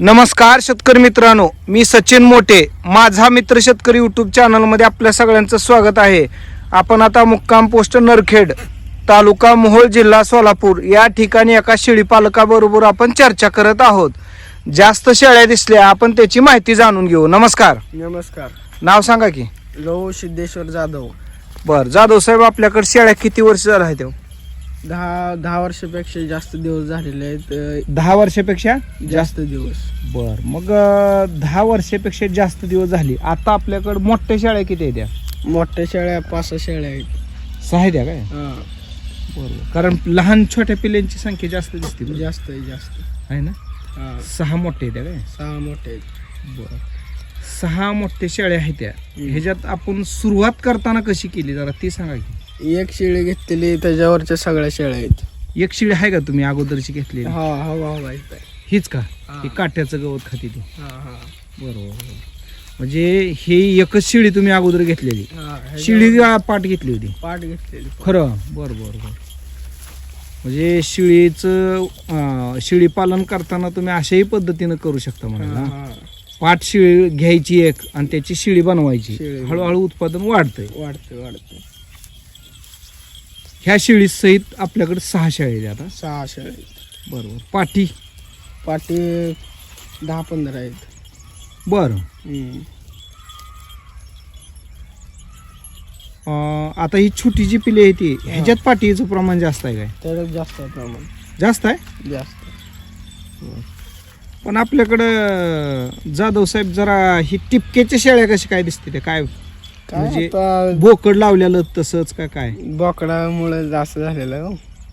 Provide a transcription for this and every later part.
नमस्कार शेतकरी मित्रांनो मी सचिन मोठे माझा मित्र शेतकरी युट्यूब चॅनलमध्ये आपल्या सगळ्यांचं स्वागत आहे. आपण आता मुक्काम पोस्ट नरखेड तालुका मोहोळ जिल्हा सोलापूर या ठिकाणी एका शेळी पालकाबरोबर आपण चर्चा करत आहोत. जास्त शेळ्या दिसल्या आपण त्याची माहिती जाणून घेऊ. नमस्कार. नमस्कार. नाव सांगा की. लो सिद्धेश्वर जाधव. बर जाधव साहेब आपल्याकडे शेळ्या किती वर्ष झाला आहे तेव्हा? दहा दहा वर्षापेक्षा जास्त दिवस झालेले आहेत दहा वर्षापेक्षा जास्त दिवस. बर मग अं, दहा वर्षापेक्षा जास्त दिवस झाली. आता आपल्याकडे मोठ्या शेळ्या किती आहेत त्या मोठ्या शेळ्या पाच सहा शेळ्या आहेत. सहा त्या काय? हा, बरोबर कारण लहान छोट्या पिल्यांची संख्या जास्त दिसते बरं. जास्त आहे जास्त. आहे ना? हा, सहा मोठे आहेत त्या काय? सहा मोठे आहेत. बरं. सहा मोठे शेळ्या आहेत त्या. ह्याच्यात आपण सुरुवात करताना कशी केली? जरा ती सांगा की. एक शेळी घेतलेली त्याच्यावरच्या सगळ्या शेळ्या आहेत. एक शेळी आहे का तुम्ही अगोदरची घेतलेली? हा हा हा आहे. हीच का? हा. काट्याचं गवत खाती ती. हा हा. बरोबर म्हणजे ही एकच शेळी तुम्ही अगोदर घेतलेली. हा, ह्याच्यावर शिळी का पाठ घेतली होती? पाट घेतलेली. खरं? बरं बरं बरं. म्हणजे शिळीचं अं, शेळी पालन करताना तुम्ही अशाही पद्धतीनं करू शकता हा, म्हणा हा. पाठ शिळी घ्यायची एक आणि त्याची शिळी बनवायची. शिळी. हळूहळू उत्पादन वाढतंय. वाढते वाढते ह्या शिळी सहित आपल्याकडे सहा शेळ्या आहेत आता. सहा आहेत. बरोबर. पाठी पाटी दहा पंधरा आहेत. बरं. हम्म. अं, आता ही छोटी जी पिली आहे ती ह्याच्यात पाठीचं प्रमाण जास्त आहे काय? त्याच्यात जास्त आहे प्रमाण. जास्त आहे? जास्त. पण आपल्याकडं जाधव साहेब जरा ही टिपकेच्या शेळ्या कशी काय दिसते ते? काय म्हणजे बोकड लावलेलं तसंच का काय? बोकडामुळे जास्त झालेलं हो.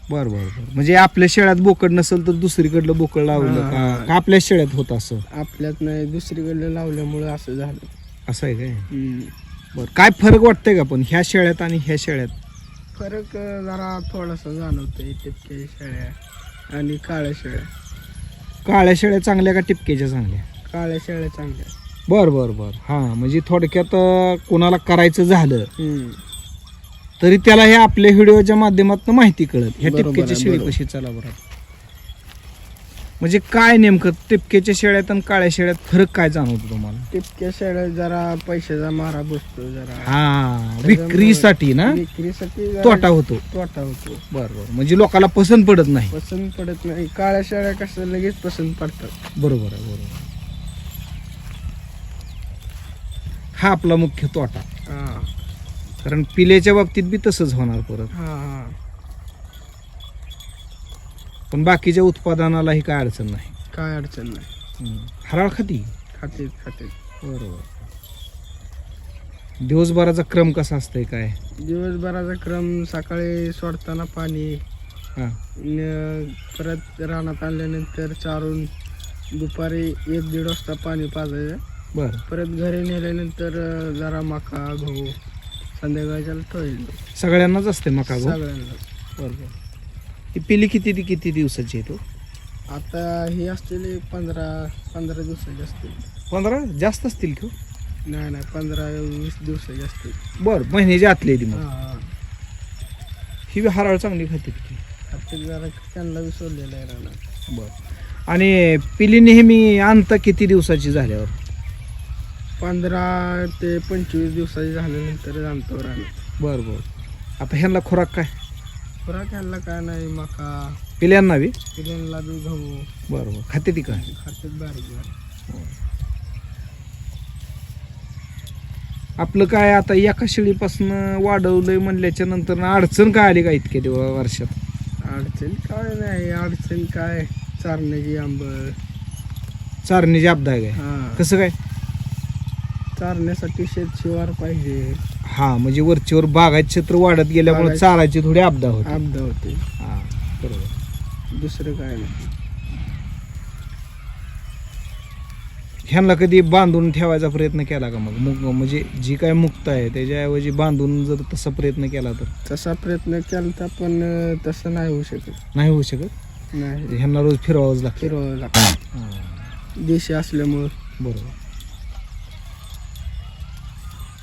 बरं बरं बरं. म्हणजे आपल्या शेळ्यात बोकड नसेल तर दुसरीकडलं बोकड लावलं का. का आपल्या शेळ्यात होत असं? आपल्यात नाही दुसरीकडे लावल्यामुळे असं झालं. असं आहे काय? हम्म. बरं काय फरक वाटतंय का पण ह्या शेळ्यात आणि ह्या शेळ्यात? फरक अं, जरा थोडासा जाणवतोय टिपके शेळ्या आणि काळ्या शेळ्या. काळ्या शेळ्या चांगल्या का टिपकेच्या चांगल्या? काळ्या शेळ्या चांगल्या. बर बर बर. हा म्हणजे थोडक्यात कोणाला करायचं झालं. तरी त्याला हे आपल्या व्हिडिओच्या माध्यमातून माहिती कळत ह्या बरोबर आहे, शेळी बरोबर. कशी चला बरं. म्हणजे काय नेमकं टिपकेच्या शेळ्यात आणि काळ्या शेळ्यात फरक काय जाणवतो तुम्हाला? टिपक्या शेळ्या जरा पैशाचा मारा बसतो जरा. हा विक्रीसाठी ना? विक्रीसाठी जरा तोटा होतो. तोटा होतो. बर बर. म्हणजे लोकांना पसंत पडत नाही. पसंत पडत नाही. काळ्या शेळ्या कसं लगेच पसंत पडतात. बरोबर आहे बरोबर हा आपला मुख्य तोटा. हा. कारण पिल्याच्या बाबतीत बी तसंच होणार परत. हा. हा पण बाकीच्या उत्पादनालाही काय अडचण नाही. काय अडचण नाही. हराळ खाती? खाते खाते. बरोबर. दिवसभराचा क्रम कसा असतंय काय? दिवसभराचा क्रम सकाळी सोडताना पाणी हा. न- परत रानात आणल्यानंतर चारून दुपारी एक दीड वाजता पाणी पाजायचं. बर. परत घरी नेल्यानंतर अं, जरा मका गहू संध्याकाळच्याला ठेवायचं सगळ्यांनाच असते मका गहू? सगळ्यांना बरोबर ही पिली किती ती किती दिवसाची आहे तो? आता ही असलेली पंधरा पंधरा दिवसाची असतील. पंधरा? जास्त असतील की हो? नाही नाही पंधरा वीस दिवसाची असतील. बर महिन्याच्या आतली आहे ती मग. हा ही. हराळ चांगली खाते की आता जरा त्यांना विसरलेलं आहे रानात. बर. आणि पिली नेहमी आणता किती दिवसाची झाल्यावर? पंधरा ते पंचवीस दिवसाची झाल्यानंतर आणतो रानात बर बर. आता ह्यांना खुराक काय? खुराक ह्यांना काय नाही मका. पिल्यांना बी? पिल्यांना बी गहू. बर बर. खाते ती काय खात्यात बारीक आपलं काय आता एका शेळीपासून वाढवलंय म्हणल्याच्या नंतर अडचण काय आली का इतक्या दिवस वर्षात? अडचण काय नाही अडचण काय? चारण्याची आंबळ चारणीची आपदा काय कसं काय? चारण्यासाठी शेत शिवार पाहिजे. हा म्हणजे वरचीवर बागायत क्षेत्र वाढत गेल्यामुळे बागायत- चाराची थोडी आपदा होती. आपदा होते. हा. बरोबर. दुसरं काय नाही. ह्यांना कधी बांधून ठेवायचा प्रयत्न केला का मग? मुग म्हणजे जी काय मुक्त आहे त्याच्याऐवजी बांधून जर तसा प्रयत्न केला तर? तसा प्रयत्न केला तर पण अं, तसं नाही होऊ शकत. नाही होऊ शकत? नाही. ह्यांना रोज फिरवावंच लागतं. फिरवावं लागतं. हा, देशी असल्यामुळं. बरोबर.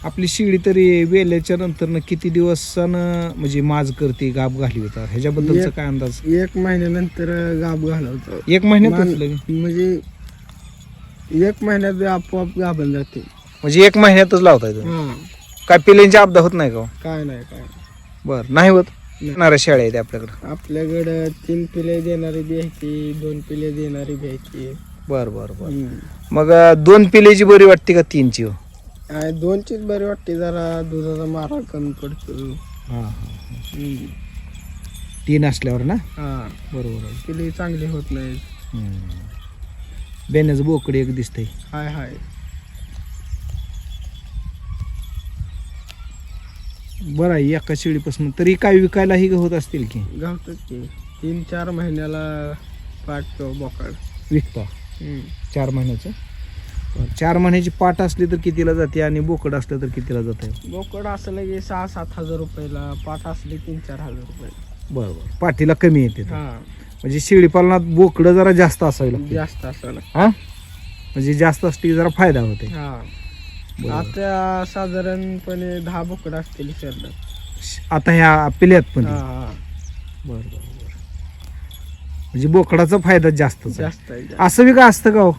आपली शिडी तरी वेल्याच्या नंतर किती दिवसानं म्हणजे माज करते गाब घाली होता? ह्याच्याबद्दलचा काय अंदाज? एक महिन्यानंतर गाब घालवतो एक महिन्यात मान-? म्हणजे एक महिन्यात बी आपोआप गाभण जाते. म्हणजे एक महिन्यातच लावताय तुम्ही? हा. काय पिल्यांची आपदा होत नाही का हो? काय नाही काय नाही. बर नाही होत. येणाऱ्या शेळ्या आहेत आपल्याकडे. आपल्याकडं तीन पिले देणारी घ्यायची दोन पिले देणारी घ्यायची बर बर बर. हम्म. मग अं, दोन पिलेची बरी वाटते का तीनची हो? आणि दोनचीच बरी वाटते जरा दुधाचा मारा कमी पडतो. हम्म. तीन असल्यावर ना? हा. बरोबर पिले चांगली होत नाही. बेण्याचं बोकड एक दिसतंय. हाय हाय. बरं आहे एका शेळीपासून तरी काय विकायला ही होत असतील की? गावतात की. तीन चार महिन्याला पाठ किंवा बोकाड. विकता? हम्म. चार महिन्याचं. चार महिन्याची पाट असली तर कितीला जाते आणि बोकड असलं तर कितीला जाते बोकड असलं की सहा सात हजार रुपयाला पाठ असले तीन चार हजार रुपये. बरं बरं. पाठीला कमी येते. हा. म्हणजे शेळी पालनात बोकडं जरा जास्त असावी लागते. जास्त असलं हा? म्हणजे जास्त असली की जरा फायदा होते. हा. बरोबर. आता साधारणपणे दहा बोकड असतील शहरात आता ह्या पिल्यात पण हा. बरं बरं बरं. म्हणजे बोकडाचा फायदा जास्तच आहे. जास्त आहे जास्त. असं बी का असतं का हो?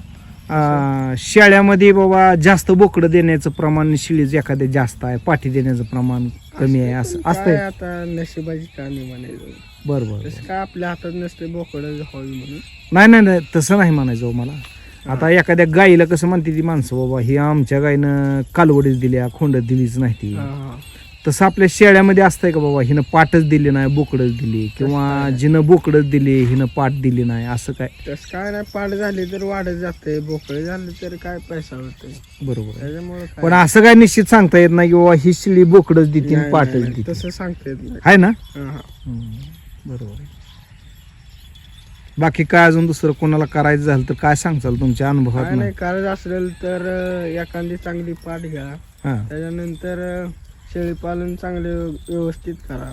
अं, शेळ्यामध्ये बाबा जास्त बोकडं देण्याचं प्रमाण शिळीच एखाद्या जास्त आहे पाठी देण्याचं प्रमाण कमी आहे असं काय असतंय? आता नशिबाची कहाणी म्हणायचं? बरं बरं तसं काय आपल्या हातात नसते बोकड हवी म्हणून. नाही नाही नाही तसं नाही म्हणायचं हो मला. आता एखाद्या गाईला कसं म्हणते ती माणसं बाबा ही आमच्या गाईनं कालवडीच दिल्या खोंडच दिलीच नाही ती. हा हा. तसं आपल्या शेळ्यामध्ये असतंय का बाबा हिनं पाटच दिली नाही बोकडच दिली किंवा? जिनं बोकडच दिली हिनं पाट दिली नाही असं काय? तसं काय नाही पाड झाली तर वाढत जाते बोकळे झाले तर काय पैसा होते बरोबर. त्याच्यामुळे पण असं काय निश्चित सांगता येत नाही की बाबा ही शिळी बोकडच देते नाही, पाटच देते. तसं सांगता येत नाही. आहे ना? हा, हा. बरोबर आहे. बाकी काय अजून दुसरं कोणाला करायचं झालं तर काय सांगचाल तुमच्या अनुभवात नाही करायचं असेल तर अं, एखादी चांगली पाठ घ्या. हा. त्याच्यानंतर अं, शेळीपालन चांगले व्यवस्थित करा.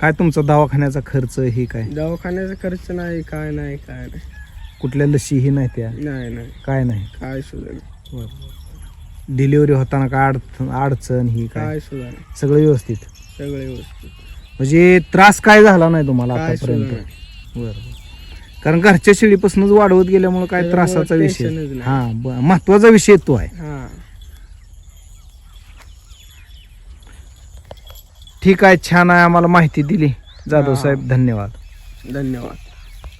काय तुमचा दवाखान्याचा खर्च ही काय? दवाखान्याचा खर्च नाही काय नाही काय नाही. कुठल्या लशी ही नाही त्या? नाही नाही. काय नाही? काय सुद्धा नाही. डिलिव्हरी होताना काय अडचण अडचण ही काय? काय सुद्धा नाही. सगळं व्यवस्थित? सगळे व्यवस्थित. म्हणजे त्रास काय झाला नाही तुम्हाला काय सुद्धा आतापर्यंत? नाही. बरं कारण घरच्या शेळीपासूनच वाढवत गेल्यामुळे काय त्याच्यामुळे त्रासाचा विषय? नाही. हा ब- महत्त्वाचा विषय तो आहे. हा. ठीक आहे छान आहे आम्हाला माहिती दिली. जाधव. साहेब धन्यवाद. धन्यवाद.